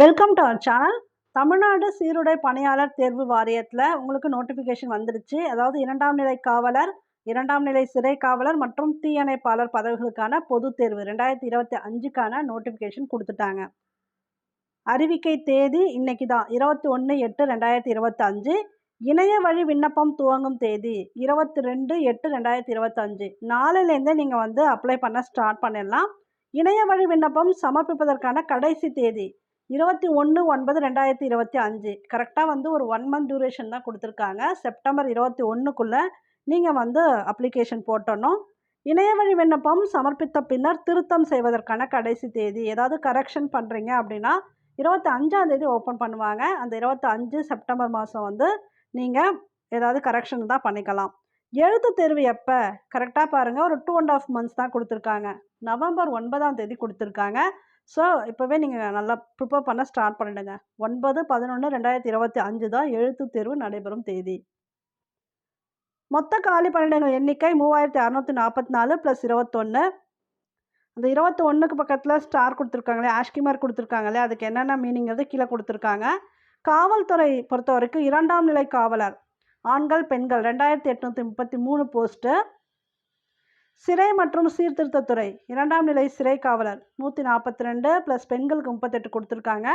Welcome to our channel Tamil Nadu சீருடை பணியாளர் தேர்வு வாரியத்தில் உங்களுக்கு நோட்டிஃபிகேஷன் வந்துடுச்சு. அதாவது இரண்டாம் நிலை காவலர் இரண்டாம் நிலை சிறை காவலர் மற்றும் தீயணைப்பாளர் பதவிகளுக்கான பொதுத் தேர்வு ரெண்டாயிரத்தி இருபத்தி அஞ்சுக்கான நோட்டிஃபிகேஷன் கொடுத்துட்டாங்க. அறிவிக்கை தேதி இன்னைக்கு தான் இருபத்தி ஒன்று எட்டு ரெண்டாயிரத்தி இருபத்தஞ்சு இணைய வழி விண்ணப்பம் துவங்கும் தேதி இருபத்தி ரெண்டு எட்டு ரெண்டாயிரத்தி இருபத்தஞ்சு நாளிலேருந்தே நீங்கள் வந்து அப்ளை பண்ண ஸ்டார்ட் பண்ணிடலாம். இணைய வழி விண்ணப்பம் சமர்ப்பிப்பதற்கான கடைசி தேதி இருபத்தி ஒன்று ஒன்பது ரெண்டாயிரத்தி இருபத்தி அஞ்சு. கரெக்டாக வந்து ஒரு ஒன் மந்த் டியூரேஷன் தான் கொடுத்துருக்காங்க. செப்டம்பர் இருபத்தி ஒன்றுக்குள்ளே நீங்கள் வந்து அப்ளிகேஷன் போட்டணும். இணையவழி விண்ணப்பம் சமர்ப்பித்த பின்னர் திருத்தம் செய்வதற்கான கடைசி தேதி. ஏதாவது கரெக்ஷன் பண்ணுறீங்க அப்படின்னா இருபத்தி அஞ்சாந்தேதி ஓப்பன் பண்ணுவாங்க. அந்த இருபத்தி அஞ்சு செப்டம்பர் மாதம் வந்து நீங்கள் ஏதாவது கரெக்ஷன் தான் பண்ணிக்கலாம். எழுத்து தேர்வு எப்போ? கரெக்டாக பாருங்கள் ஒரு டூ அண்ட் ஆஃப் மந்த்ஸ் தான் கொடுத்துருக்காங்க. நவம்பர் ஒன்பதாம் தேதி கொடுத்துருக்காங்க. ஸோ இப்போவே நீங்கள் நல்லா ப்ரிப்பேர் பண்ண ஸ்டார்ட் பண்ணிடுங்க. ஒன்பது பதினொன்று ரெண்டாயிரத்தி இருபத்தி அஞ்சு தான் எழுத்து தேர்வு நடைபெறும் தேதி. மொத்த காலி பணியிடங்கள் எண்ணிக்கை மூவாயிரத்தி அறநூற்றி நாற்பத்தி நாலு ப்ளஸ் இருபத்தொன்று அந்த இருபத்தி ஒன்றுக்கு பக்கத்தில் ஸ்டார் கொடுத்துருக்காங்களே ஆஷ்கிமார் கொடுத்துருக்காங்களே அதுக்கு என்னென்ன மீனிங்கிறது கீழே கொடுத்துருக்காங்க. காவல்துறை பொறுத்த வரைக்கும் இரண்டாம் நிலை காவலர் ஆண்கள் பெண்கள் ரெண்டாயிரத்தி எட்நூற்றி முப்பத்தி மூணு போஸ்ட்டு சிறை மற்றும் சீர்திருத்தத்துறை இரண்டாம் நிலை சிறை காவலர். நூற்றி நாற்பத்தி ரெண்டு ப்ளஸ் பெண்களுக்கு முப்பத்தெட்டு கொடுத்துருக்காங்க.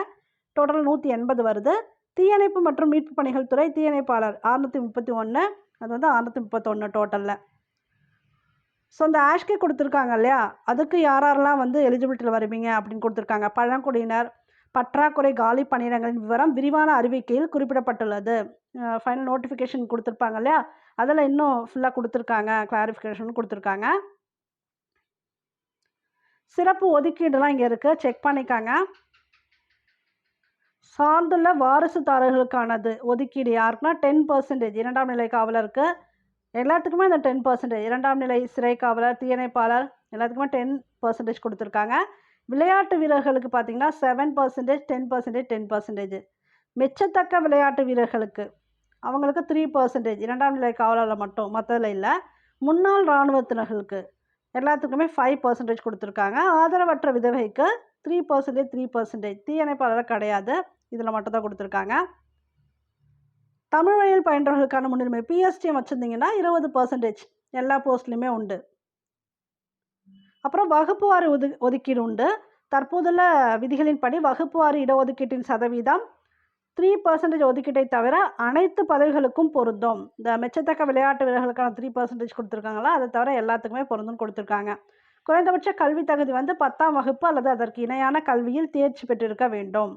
டோட்டல் நூற்றி எண்பது வருது. தீயணைப்பு மற்றும் மீட்பு பணிகள் துறை தீயணைப்பாளர் அறுநூற்றி முப்பத்தி ஒன்று அது வந்து அறுநூற்றி முப்பத்தொன்று டோட்டலில் ஸோ இந்த ஆஷ்கே கொடுத்துருக்காங்க இல்லையா? அதுக்கு யாரெல்லாம் வந்து எலிஜிபிலிட்டியில் வருவீங்க அப்படின்னு கொடுத்துருக்காங்க. பழங்குடியினர் பற்றாக்குறை காலி பணியிடங்களின் விவரம் விரிவான அறிவிக்கையில் குறிப்பிடப்பட்டுள்ளது. ஃபைனல் நோட்டிஃபிகேஷன் கொடுத்துருப்பாங்க இல்லையா? அதில் இன்னும் ஃபுல்லாக கொடுத்துருக்காங்க கிளாரிஃபிகேஷன் கொடுத்துருக்காங்க. சிறப்பு ஒதுக்கீடுலாம் இங்கே இருக்குது செக் பண்ணிக்காங்க. சார்ந்துள்ள வாரிசுதாரர்களுக்கானது ஒதுக்கீடு யாருக்குன்னா டென் பர்சன்டேஜ் இரண்டாம் நிலை காவலருக்கு. எல்லாத்துக்குமே இந்த டென் பர்சன்டேஜ் இரண்டாம் நிலை சிறை காவலர் தீயணைப்பாளர் எல்லாத்துக்குமே டென் பர்சன்டேஜ் கொடுத்துருக்காங்க. விளையாட்டு வீரர்களுக்கு பார்த்தீங்கன்னா seven percentage ten percentage ten percentage மெச்சத்தக்க விளையாட்டு வீரர்களுக்கு. அவங்களுக்கு த்ரீ பர்சன்டேஜ் இரண்டாம் நிலை காவலரில் மட்டும் மற்றதில் இல்லை. முன்னாள் இராணுவத்தினர்களுக்கு எல்லாத்துக்குமே ஃபைவ் பர்சன்டேஜ் கொடுத்துருக்காங்க. ஆதரவற்ற விதவைக்கு த்ரீ பர்சன்டேஜ் த்ரீ பர்சன்டேஜ் தீயணைப்பாளர் கிடையாது. இதில் மட்டும்தான் கொடுத்துருக்காங்க. தமிழ் வழியில் பயின்றவர்களுக்கான முன்னுரிமை. பிஎஸ்டிஎம் வச்சுருந்தீங்கன்னா இருபது பர்சன்டேஜ் எல்லா போஸ்ட்லேயுமே உண்டு. அப்புறம் வகுப்பு வாரி ஒது ஒதுக்கீடு உண்டு. தற்போதுள்ள விதிகளின்படி வகுப்பு வாரி இடஒதுக்கீட்டின் சதவீதம் த்ரீ பர்சன்டேஜ் ஒதுக்கீட்டை தவிர அனைத்து பதவிகளுக்கும் பொருந்தும். இந்த மெச்சத்தக்க விளையாட்டு வீரர்களுக்கான த்ரீ பர்சன்டேஜ் கொடுத்துருக்காங்களா? அதை தவிர எல்லாத்துக்குமே பொருந்தும் கொடுத்துருக்காங்க. குறைந்தபட்ச கல்வி தகுதி வந்து பத்தாம் வகுப்பு அல்லது அதற்கு இணையான கல்வியில் தேர்ச்சி பெற்றிருக்க வேண்டும்.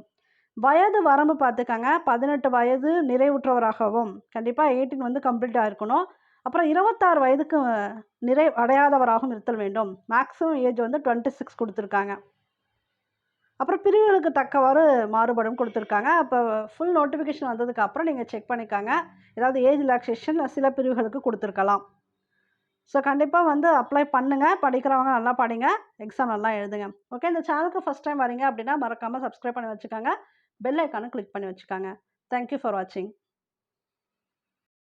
வயது வரம்பு பார்த்துக்கங்க. பதினெட்டு வயது நிறைவுற்றவராகவும் கண்டிப்பாக எயிட்டீன் வந்து கம்ப்ளீட்டாக இருக்கணும். அப்புறம் இருபத்தாறு வயதுக்கு நிறை அடையாதவராகவும் இருத்தல் வேண்டும். மேக்ஸிமம் ஏஜ் வந்து டுவெண்ட்டி சிக்ஸ் கொடுத்துருக்காங்க. அப்புறம் பிரிவுகளுக்கு தக்கவாறு மாறுபடும் கொடுத்துருக்காங்க. அப்போ ஃபுல் நோட்டிஃபிகேஷன் வந்ததுக்கு அப்புறம் நீங்கள் செக் பண்ணிக்காங்க. ஏதாவது ஏஜ் ரிலாக்ஸேஷன் சில பிரிவுகளுக்கு கொடுத்துருக்கலாம். ஸோ கண்டிப்பாக வந்து அப்ளை பண்ணுங்கள் படிக்கிறவங்க நல்லா படிங்க. எக்ஸாம் நல்லா எழுதுங்க. ஓகே இந்த சேனலுக்கு ஃபஸ்ட் டைம் வரீங்க அப்படின்னா மறக்காமல் சப்ஸ்கிரைப் பண்ணி வச்சுக்கோங்க. பெல் ஐக்கானு கிளிக் பண்ணி வச்சுக்கோங்க. தேங்க்யூ ஃபார் வாட்சிங்